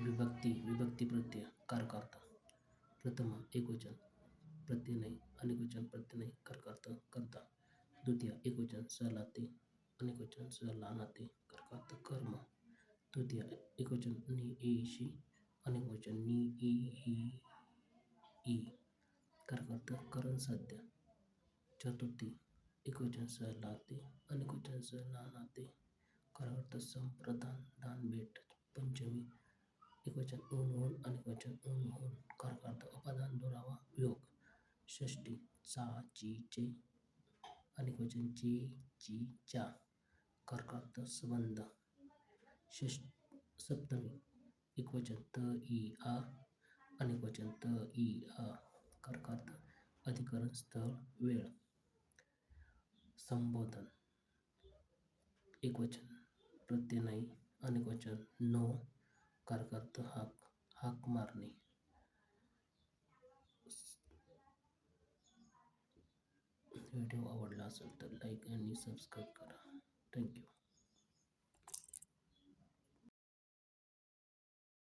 विभक्ती विभक्ती प्रत्यय कारकार्थ प्रथम एकवचन प्रत्यय नाही अनेकवचन प्रत्यय नाही कारकार्थ करता। द्वितीय एकवचन स लाते अनेकवचन स लानाते कारकार्थ कर्म। तृतीय एकवचन नि ईशी अनेकवचन नि ई ही ई कारकार्थ करण साध्य चतुर्थी एकवचन स लाते अनेकवचन स लानाते कारकार्थ संप्रदान दान भेट पंचमी एकवचन ऊन ऊन अनेकवचन ऊन ऊन कारकार्थ अपादान दुरावा योग. षष्टी चा ची चे अनेकवचन ची ची चा कारकार्थ संबंध. षष्ट सप्तमी एकवचन त ई आ अनेकवचन त ई आ. कारकार्थ अधिकरण स्थळ वेळ. संबोधन. एकवचन प्रत्यय नाही अनेकवचन नो कारकार्थ हाक हाक मारणे व्हिडिओ आवडला असेल तर लाईक आणि सबस्क्राईब करा।